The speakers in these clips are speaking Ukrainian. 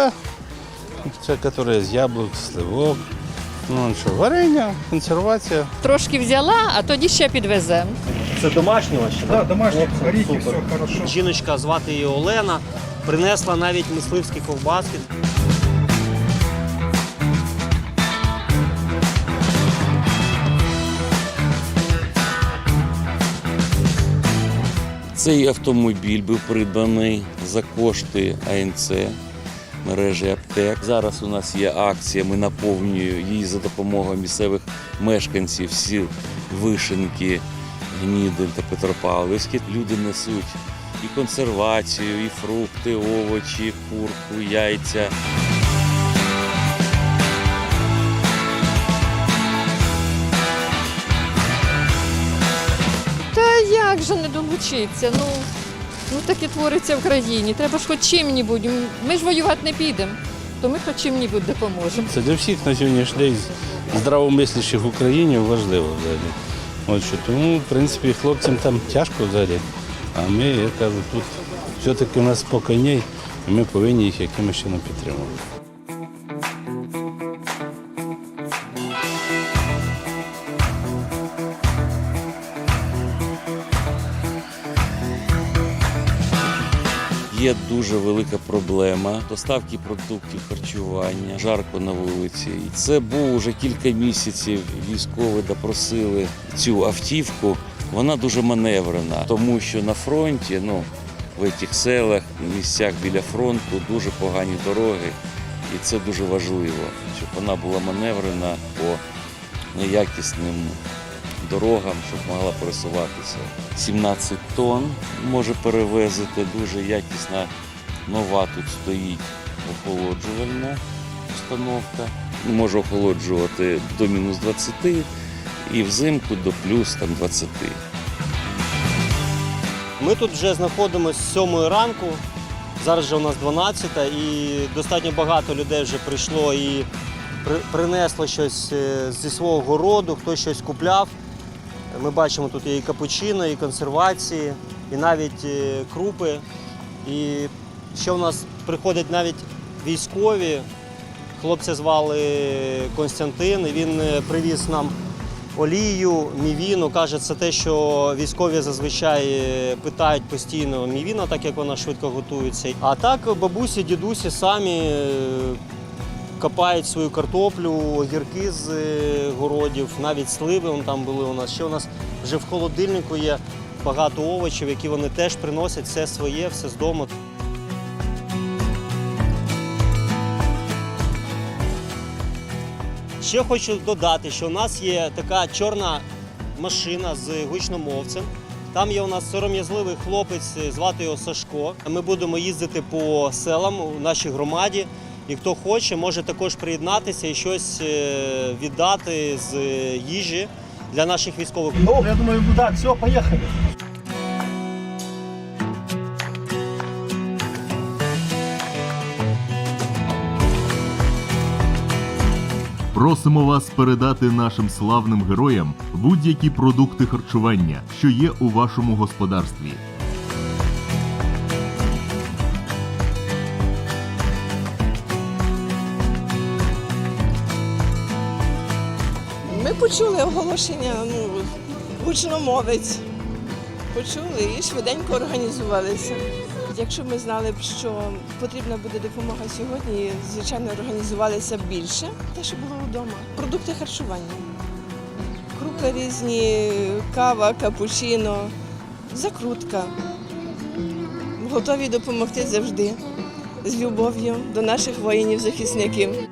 Капуста, це яка з яблук, сливок. Ну, що, варення, консервація. Трошки взяла, а тоді ще підвеземо. Це домашні ваші? Да, домашні Хлопці, горіхи, все хорошо. Жіночка, звати її Олена, принесла навіть мисливські ковбаски. Цей автомобіль був придбаний за кошти АНЦ мережі аптек. Зараз у нас є акція. Ми наповнюємо її за допомогою місцевих мешканців сіл Вишенки, Гнідель та Петропавлівські. Люди несуть і консервацію, і фрукти, овочі, курку, яйця. Та як же не долучитися? Ну, ну таке твориться в країні. Треба ж хоч чим-небудь. Ми ж воювати не підемо, то ми хоч чим-небудь допоможемо. Це для всіх на сьогоднішній день здравомислячих в Україні важливо взагалі. От що, тому, в принципі, хлопцям там тяжко взагалі. А ми, я кажу, тут все-таки у нас спокійні, і ми повинні їх якимось чином підтримувати. Є дуже велика проблема доставки продуктів харчування, жарко на вулиці. Це був уже кілька місяців. Військові допросили цю автівку. Вона дуже маневрена, тому що на фронті, ну в цих селах, місцях біля фронту дуже погані дороги, і це дуже важливо, щоб вона була маневрена по неякісним дорогам, щоб могла пересуватися. 17 тонн може перевезти, дуже якісна, нова тут стоїть охолоджувальна установка. Може охолоджувати до мінус 20 і взимку до плюс там, 20. Ми тут вже знаходимося з 7 ранку. Зараз вже у нас 12 і достатньо багато людей вже прийшло і при- принесло щось е, зі свого городу, хтось щось купляв. Ми бачимо тут і капучино, і консервації, і навіть е, крупи. І ще у нас приходять навіть військові. Хлопця звали Константин, і він е, привіз нам олію, мівіну. Каже, це те, що військові зазвичай е, питають постійно мівіна, так як вона швидко готується. А так бабусі, дідусі самі копають свою картоплю, огірки з е, городів, навіть сливи вон там були у нас. Ще у нас вже в холодильнику є багато овочів, які вони теж приносять все своє, все з дому. Ще хочу додати, що у нас є така чорна машина з гучномовцем. Там є у нас сором'язливий хлопець, звати його Сашко. Ми будемо їздити по селам у нашій громаді. І хто хоче, може також приєднатися і щось е, віддати з їжі для наших військових. Ну, я думаю, так, все, поїхали. Просимо вас передати нашим славним героям будь-які продукти харчування, що є у вашому господарстві. Почули оголошення, ну, гучномовець. Почули і швиденько організувалися. Якщо ми знали б, що потрібна буде допомога сьогодні, звичайно, організувалися б більше, те, що було вдома. Продукти харчування. Крупи різні, кава, капучино, закрутка. Готові допомогти завжди з любов'ю до наших воїнів-захисників.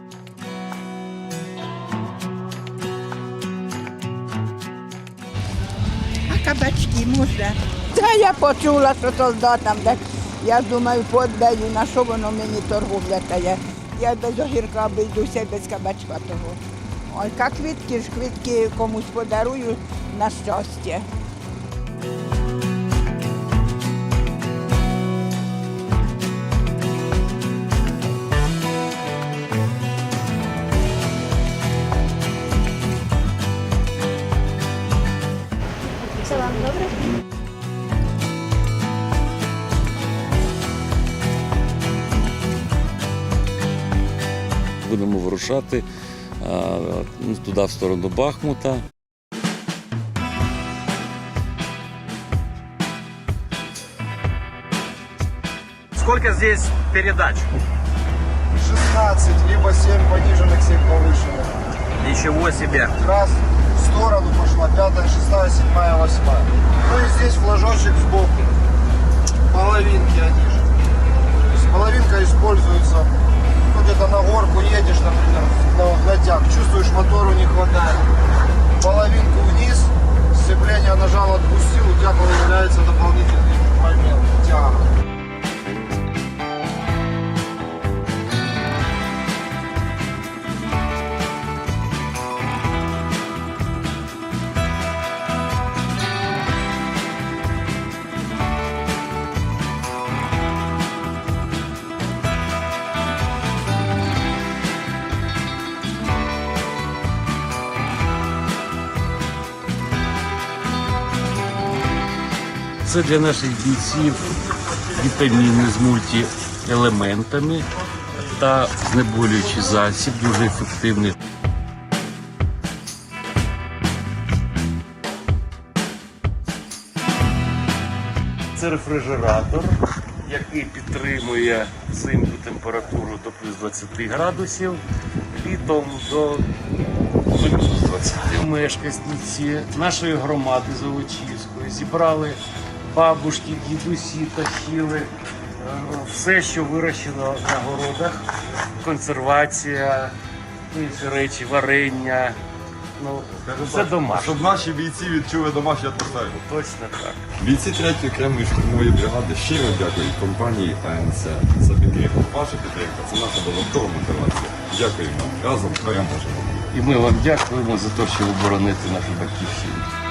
Можна? Та я почула, що солдатам так. Я думаю, подаю, на що воно мені торговля дає. Я без огірка обійдуся без кабачка того. Ой, як квітки ж квітки комусь подарую на щастя. все вам добре. Будемо вирушати ну, туди в сторону Бахмута. Сколько здесь передач? 16, либо 7 пониженных, 7 повышенных. Ничего себе! Раз, сторону пошла, пятая, шестая, седьмая, восьмая. Ну и здесь флажочек сбоку. Половинки они же. То есть половинка используется, ну где-то на горку едешь, например, на, на тяг, чувствуешь, мотору не хватает. Половинку вниз, сцепление нажал, отпустил, у тебя появляется дополнительный момент тяга. Це для наших бійців вітаміни з мультиелементами та знеболюючий засіб, дуже ефективний. Це рефрижератор, який підтримує взимку температуру до плюс 20 градусів, літом до плюс 20. Мешканці нашої громади Золочівської зібрали бабушки, дідусі, тахіли, е, все, що вирощено на городах, консервація, ну, інші речі, варення. Ну, все домашнє. Щоб наші бійці відчули домашню атмосферу. Точно так. Бійці 3-ї окремої штурмової бригади щиро дякують компанії АНЦ за підтримку. Ваша підтримка це наша додаткова мотивація. Дякуємо. Разом переможемо. І ми вам дякуємо за те, що ви бороните нашу батьківщину.